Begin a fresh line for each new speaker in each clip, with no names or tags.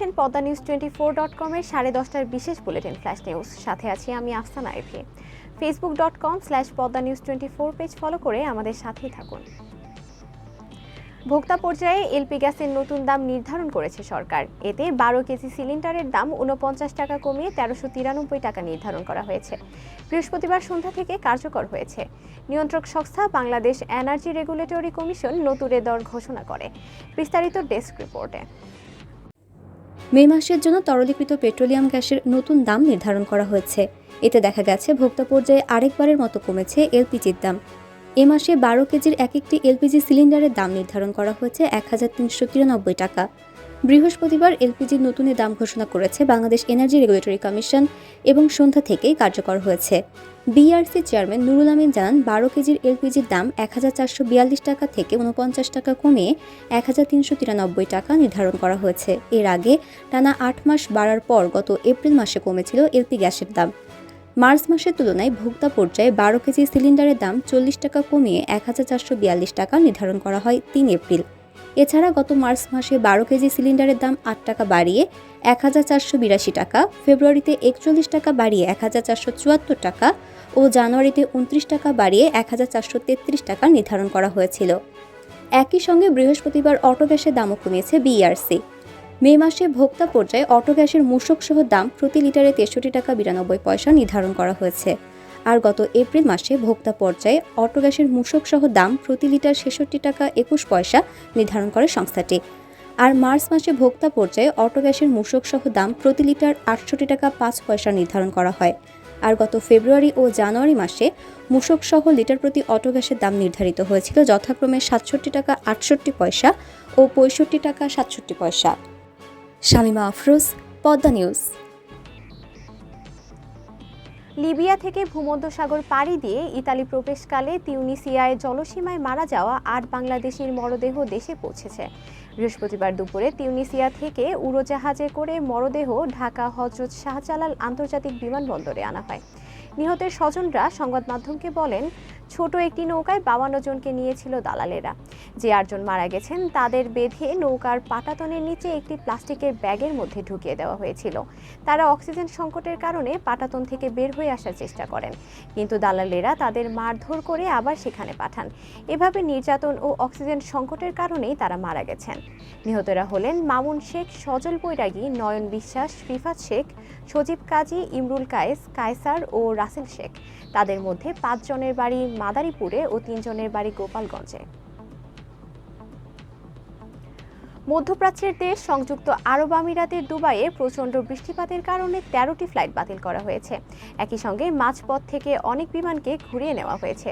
দেখছেন Padma news twenty four dot কমের সাড়ে দশটার বিশেষ বুলেটিন ফ্ল্যাশ নিউজ। সাথে আছি আমি Afsana Ivy Facebook dot com slash Padma news twenty four page follow করে আমাদের সাথেই থাকুন। ভোক্তা পর্যায়ে এলপি গ্যাসের নতুন দাম নির্ধারণ করেছে সরকার। এতে বারো কেজি সিলিন্ডারের দাম উনপঞ্চাশ টাকা কমিয়ে তেরোশো তিরানব্বই টাকা নির্ধারণ করা হয়েছে। বৃহস্পতিবার সন্ধ্যা থেকে কার্যকর হয়েছে। নিয়ন্ত্রক সংস্থা বাংলাদেশ এনার্জি রেগুলেটরি কমিশন নতুন দর ঘোষণা করে। বিস্তারিত ডেস্ক রিপোর্টে।
মে মাসের জন্য তরলীকৃত পেট্রোলিয়াম গ্যাসের নতুন দাম নির্ধারণ করা হয়েছে। এতে দেখা গেছে, ভোক্তা পর্যায়ে আরেকবারের মতো কমেছে এলপিজির দাম। এ মাসে বারো কেজির এক একটি এলপিজি সিলিন্ডারের দাম নির্ধারণ করা হয়েছে এক হাজার তিনশো তিরানব্বই টাকা। বৃহস্পতিবার এলপিজির নতুন দাম ঘোষণা করেছে বাংলাদেশ এনার্জি রেগুলেটরি কমিশন এবং সন্ধ্যা থেকেই কার্যকর হয়েছে। বিআরসি চেয়ারম্যান নুরুল আমিন জানান, বারো কেজির এলপিজির দাম এক হাজার চারশো বিয়াল্লিশ টাকা থেকে উনপঞ্চাশ টাকা কমিয়ে এক হাজার তিনশো তিরানব্বই টাকা নির্ধারণ করা হয়েছে। এর আগে টানা আট মাস বাড়ার পর গত এপ্রিল মাসে কমেছিল এলপি গ্যাসের দাম। মার্চ মাসের তুলনায় ভোক্তা পর্যায়ে বারো কেজি সিলিন্ডারের দাম চল্লিশ টাকা কমিয়ে এক হাজার চারশো বিয়াল্লিশ টাকা নির্ধারণ করা হয় তিন এপ্রিল। এছাড়া গত মার্চ মাসে বারো কেজি সিলিন্ডারের দাম আট টাকা বাড়িয়ে এক হাজার চারশো বিরাশি টাকা, ফেব্রুয়ারিতে একচল্লিশ টাকা বাড়িয়ে এক হাজার চারশো চুয়াত্তর টাকা ও জানুয়ারিতে উনত্রিশ টাকা বাড়িয়ে এক হাজার চারশো তেত্রিশ টাকা নির্ধারণ করা হয়েছিল। একই সঙ্গে বৃহস্পতিবার অটো গ্যাসের দামও কমিয়েছে বিআরসি মে মাসে ভোক্তা পর্যায়ে অটো গ্যাসের মূসক সহ দাম প্রতি লিটারে তেষট্টি টাকা বিরানব্বই পয়সা নির্ধারণ করা হয়েছে। আর গত এপ্রিল মাসে ভোক্তা পর্যায়ে অটো গ্যাসের মূসক সহ দাম প্রতি লিটার ছেষট্টি টাকা একুশ পয়সা নির্ধারণ করে সংস্থাটি। আর মার্চ মাসে ভোক্তা পর্যায়ে অটো গ্যাসের মূসক সহ দাম প্রতি লিটার আটষট্টি টাকা পাঁচ পয়সা নির্ধারণ করা হয়। আর গত ফেব্রুয়ারি ও জানুয়ারি মাসে মূসক সহ লিটার প্রতি অটো গ্যাসের দাম নির্ধারিত হয়েছিল যথাক্রমে সাতষট্টি টাকা আটষট্টি পয়সা ও পঁয়ষট্টি টাকা সাতষট্টি পয়সা। শামিমা আফরোজ, পদ্মা নিউজ।
লিবিয়া থেকে ভূমধ্যসাগর পাড়ি দিয়ে ইতালি প্রবেশকালে তিউনিসিয়ায় জলসীমায় মারা যাওয়া আট বাংলাদেশির মরদেহ দেশে পৌঁছেছে। বৃহস্পতিবার দুপুরে তিউনিসিয়া থেকে উড়োজাহাজে করে মরদেহ ঢাকা হজরত শাহজালাল আন্তর্জাতিক বিমানবন্দরে আনা হয়। নিহতের স্বজনরা সংবাদ মাধ্যমকে বলেন ছোট একটি নৌকায় বাবান্ন জনকে নিয়েছিল দালালেরা। যে আটজন মারা গেছেন, তাদের বেঁধে নৌকার পাটাতনের নিচে একটি প্লাস্টিকের ব্যাগের মধ্যে ঢুকিয়ে দেওয়া হয়েছিল। তারা অক্সিজেন সংকটের কারণে পাটাতন থেকে বের হয়ে আসার চেষ্টা করেন। কিন্তু দালালেরা তাদের মারধর করে আবার সেখানে পাঠান। এভাবে নির্যাতন ও অক্সিজেন সংকটের কারণেই তারা মারা গেছেন। নিহতরা হলেন মামুন শেখ, সজল বৈরাগী, নয়ন বিশ্বাস, রিফাত শেখ, সজীব কাজী, ইমরুল কায়েস, কায়সার ও রাসেল শেখ। তাদের মধ্যে পাঁচজনের বাড়ি মাদারীপুরে ও তিনজনের বাড়ি গোপালগঞ্জে। মধ্যপ্রাচ্যের দেশ সংযুক্ত আরব আমিরাতের দুবাইয়ে প্রচণ্ড বৃষ্টিপাতের কারণে তেরোটি ফ্লাইট বাতিল করা হয়েছে। একই সঙ্গে মাঝপথ থেকে অনেক বিমানকে ঘুরিয়ে নেওয়া হয়েছে।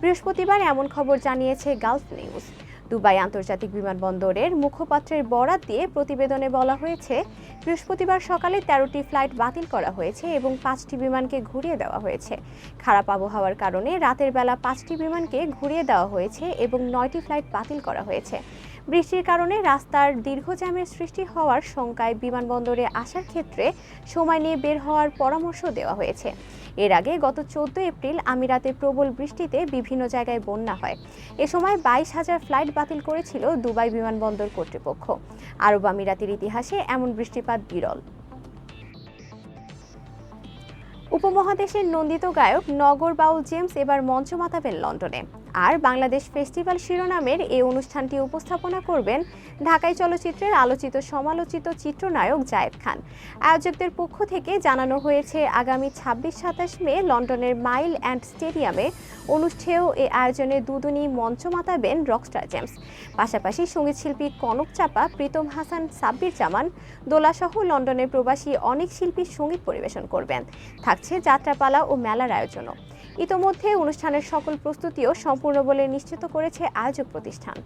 বৃহস্পতিবার এমন খবর জানিয়েছে গালফ নিউজ। দুবাই আন্তর্জাতিক বিমানবন্দরের মুখপাত্রের বরাত দিয়ে প্রতিবেদনে বলা হয়েছে, বৃহস্পতিবার সকালে তেরোটি ফ্লাইট বাতিল করা হয়েছে এবং পাঁচটি বিমানকে ঘুরিয়ে দেওয়া হয়েছে। খারাপ আবহাওয়ার কারণে রাতের বেলা পাঁচটি বিমানকে ঘুরিয়ে দেওয়া হয়েছে এবং নয়টি ফ্লাইট বাতিল করা হয়েছে। বৃষ্টির কারণে রাস্তার দীর্ঘ জ্যামের সৃষ্টি হওয়ার শঙ্কায় বিমানবন্দরে আসার ক্ষেত্রে সময় নিয়ে বের হওয়ার পরামর্শ দেওয়া হয়েছে। এর আগে গত চোদ্দ এপ্রিল আমিরাতে প্রবল বৃষ্টিতে বিভিন্ন জায়গায় বন্যা হয়। এ সময় বাইশ হাজার ফ্লাইট বাতিল করেছিল দুবাই বিমানবন্দর কর্তৃপক্ষ। আরব আমিরাতের ইতিহাসে এমন বৃষ্টিপাত বিরল। উপমহাদেশের নন্দিত গায়ক নগর বাউল জেমস এবার মঞ্চ মাতাবেন লন্ডনে। আর বাংলাদেশ ফেস্টিভ্যাল শিরোনামের এই অনুষ্ঠানটি উপস্থাপনা করবেন ঢাকাই চলচ্চিত্রের আলোচিত সমালোচিত চিত্রনায়ক জায়েদ খান। আয়োজকদের পক্ষ থেকে জানানো হয়েছে, আগামী ছাব্বিশ সাতাশ মে লন্ডনের মাইল অ্যান্ড স্টেডিয়ামে অনুষ্ঠেয় এ আয়োজনে দুদুনি মঞ্চ মাতাবেন রকস্টার জেমস। পাশাপাশি সঙ্গীতশিল্পী কনক চাপা, প্রীতম হাসান, সাব্বির জামান, দোলাসহ লন্ডনের প্রবাসী অনেক শিল্পী সংগীত পরিবেশন করবেন। থাকছে যাত্রাপালা ও মেলার আয়োজনও। ইতোমধ্যে অনুষ্ঠানের সকল প্রস্তুতিও সম্পূর্ণ বলে নিশ্চিত করেছে আয়োজক প্রতিষ্ঠান।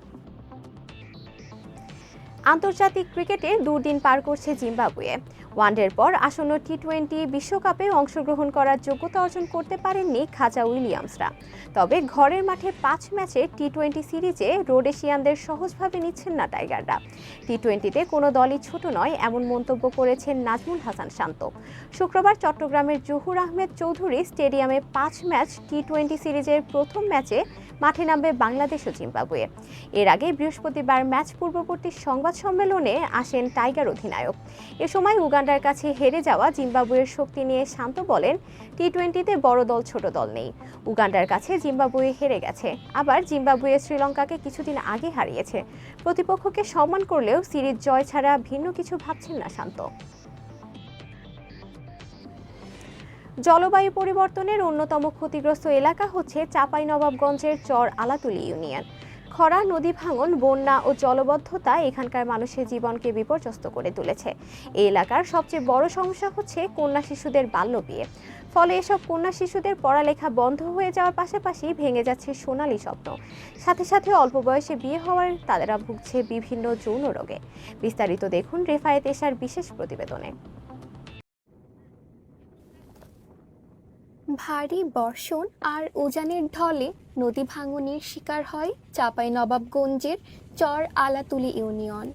আন্তর্জাতিক ক্রিকেটে দুদিন পার করছে জিম্বাবুয়ে। ওয়ানডের পর আসন্ন টি টোয়েন্টি বিশ্বকাপে অংশগ্রহণ করার যোগ্যতা অর্জন করতে পারেননি খাজা উইলিয়ামসরা। তবে ঘরের মাঠে পাঁচ ম্যাচে টি টোয়েন্টি সিরিজে রোডেশিয়ানদের সহজভাবে নিচ্ছেন না টাইগাররা। টি টোয়েন্টিতে কোনো দলই ছোট নয়, এমন মন্তব্য করেছেন নাজমুল হাসান শান্ত। শুক্রবার চট্টগ্রামের জহুর আহমেদ চৌধুরী স্টেডিয়ামে পাঁচ ম্যাচ টি টোয়েন্টি সিরিজের প্রথম ম্যাচে মাঠে নামবে বাংলাদেশ ও জিম্বাবুয়ে। এর আগে বৃহস্পতিবার ম্যাচ পূর্ববর্তী সংবাদ সংবাদ সম্মেলনে আসেন টাইগার অধিনায়ক। এ সময় উগান্ডার কাছে হেরে যাওয়া জিম্বাবুয়ের শক্তি নিয়ে শান্ত বলেন টি টোয়েন্টিতে বড় দল, ছোট দল নেই। উগান্ডার কাছে জিম্বাবুয়ে হেরে গেছে। আবার জিম্বাবুয়ে শ্রীলঙ্কাকে কিছুদিন আগে হারিয়েছে। প্রতিপক্ষকে সম্মান করলেও সিরিজ জয় ছাড়া ভিন্ন কিছু ভাবছেন না শান্ত। জলবায়ু পরিবর্তনের অন্যতম ক্ষতিগ্রস্ত এলাকা হচ্ছে চাঁপাইনবাবগঞ্জের চর আলাতুলি ইউনিয়ন। খরা, নদী ভাঙন, বন্যা ও জলবদ্ধতা এখানকার মানুষের জীবনকে বিপর্যস্ত করে তুলেছে। এই এলাকার সবচেয়ে বড় সমস্যা হচ্ছে কন্যা শিশুদের বাল্য বিয়ে। ফলে এসব কন্যা শিশুদের পড়ালেখা বন্ধ হয়ে যাওয়ার পাশাপাশি ভেঙে যাচ্ছে সোনালী স্বপ্ন। সাথে সাথে অল্প বয়সে বিয়ে হওয়ার তাদেরা ভুগছে বিভিন্ন যৌন রোগে। বিস্তারিত দেখুন রেফায়েত এশার বিশেষ প্রতিবেদনে।
ভারী বর্ষণ আর উজানের ঢলে নদী ভাঙনের শিকার হয় চাপাই নবাবগঞ্জের চর আলাতুলি ইউনিয়ন।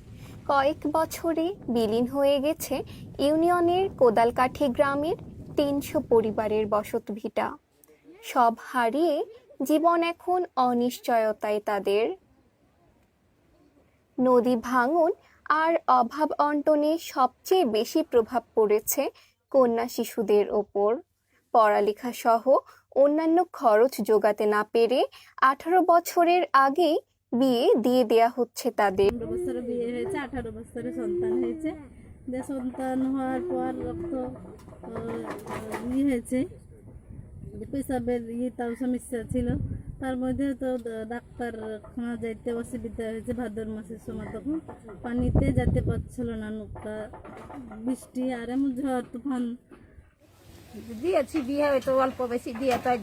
কয়েক বছরে বিলীন হয়ে গেছে ইউনিয়নের কোদালকাঠি গ্রামের তিনশো পরিবারের বসতভিটা সব হারিয়ে জীবন এখন অনিশ্চয়তায় তাদের। নদী ভাঙন আর অভাব অন্টনে সবচেয়ে বেশি প্রভাব পড়েছে কন্যা শিশুদের ওপর। পড়ালেখা সহ অন্যান্য খরচ যোগাতে না পেরে আঠারো বছরের আগেই বিয়ে দিয়ে দেয়া হচ্ছে তাদের।
বিয়ে হয়েছে আঠারো বছরে সন্তান হয়েছে। সন্তান হওয়ার পর রক্ত আহ, ই হয়েছে। পেশাবের ইয়ে তাও সমস্যা ছিল। তার মধ্যে তো ড- ডাক্তারখানা যাইতে অসুবিধা হয়েছে ভাদ্র মাসের সময় তখন। পানিতে যেতে পারছিল না নৌকা বৃষ্টি আর এমন ঝড় তুফান
দিয়েছি বিয়ে হয়তো অল্প বেশি দিয়ে তাই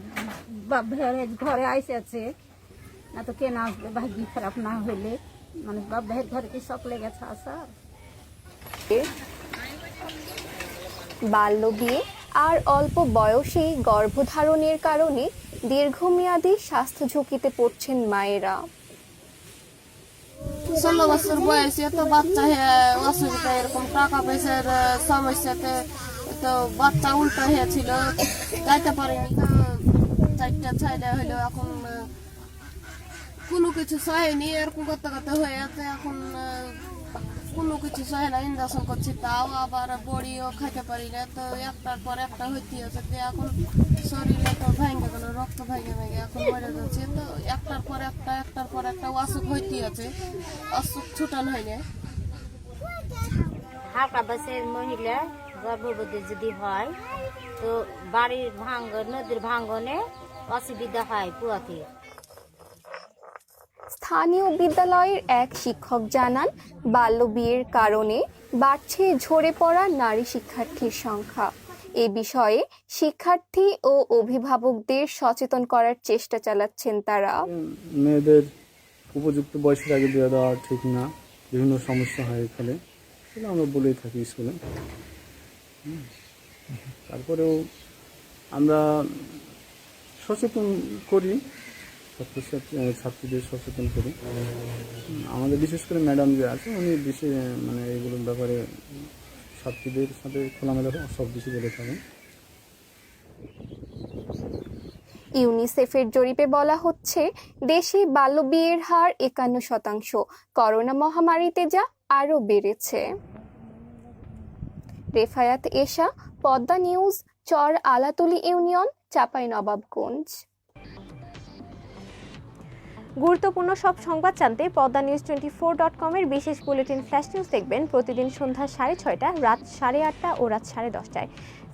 বাপ ভাইয়ের ঘরে আইসেছে। না তো কেন আসবে ভাগ্য খারাপ না হইলে। মানে বাপ ভাইয়ের ঘরে কি শখ লেগেছে আসার
বাল্য বিয়ে আর অল্প বয়সেই গর্ভধারণের কারণে দীর্ঘমেয়াদী স্বাস্থ্য ঝুঁকিতে পড়ছেন মায়েরা।
ষোলো বছর বয়সে তো বাচ্চা হয়ে অসুবিধা এরকম টাকা পয়সার সমস্যাতে তো বাচ্চা উল্টো হয়েছিল যাইতে পারিনি। চারটা ছয়টা হলো, এখন কোনো কিছু সহেনি এরকম করতে করতে হয়ে যাচ্ছে এখন কোনো কিছু সহে না, ইঞ্জেকশন করছি তাও আবার বড়িও খাইতে পারি না। তো একটার পর একটা হইতে আছে তো এখন শরীরে তো ভেঙে গেল, রক্ত ভেঙে ভেঙে এখন মরে যাচ্ছে। তো একটার পর একটা, একটার পর একটা অসুখ হইতে আছে। অসুখ ছুটান হয় না
হালকা বয়সের মহিলা গর্ভবতী যদি হয় তো বাড়ির ভাঙ্গন নদীর ভাঙ্গনে অসুবিধা হয় পুয়াতে।
স্থানীয় বিদ্যালয়ের এক শিক্ষক জানান বাল্য বিয়ের কারণে বাড়ছে ঝরে পড়া নারী শিক্ষার্থীর সংখ্যা। এ বিষয়ে শিক্ষার্থী ও অভিভাবকদের সচেতন করার চেষ্টা চালাচ্ছেন তারা।
মেয়েদের উপযুক্ত বয়সের আগে বিয়ে দেওয়া ঠিক না বিভিন্ন সমস্যা হয় এখানে। আমরা বলেই থাকি স্কুলে। তারপরেও আমরা সচেতন করি, ছাত্রছাত্রী ছাত্রীদের সচেতন করি। আমাদের বিশেষ করে ম্যাডাম যে আছে, উনি বিশেষ মানে এগুলোর ব্যাপারে ছাত্রীদের সাথে খোলামেলা সব কিছু বলে থাকেন।
ইউনিসেফের জরিপে বলা হচ্ছে, দেশে বাল্যবিয়ের হার একান্ন শতাংশ। করোনা মহামারীতে যা আরও বেড়েছে। Refayat Esha, Padma news, Char Alatuli union, Chapai Nawabganj.
গুরুত্বপূর্ণ সব সংবাদ জানতে Padma news twenty four dot কমের বিশেষ বুলেটিন ফ্ল্যাশ নিউজ দেখবেন প্রতিদিন সন্ধ্যা সাড়ে ছয়টা রাত সাড়ে আটটা ও রাত সাড়ে দশটায়।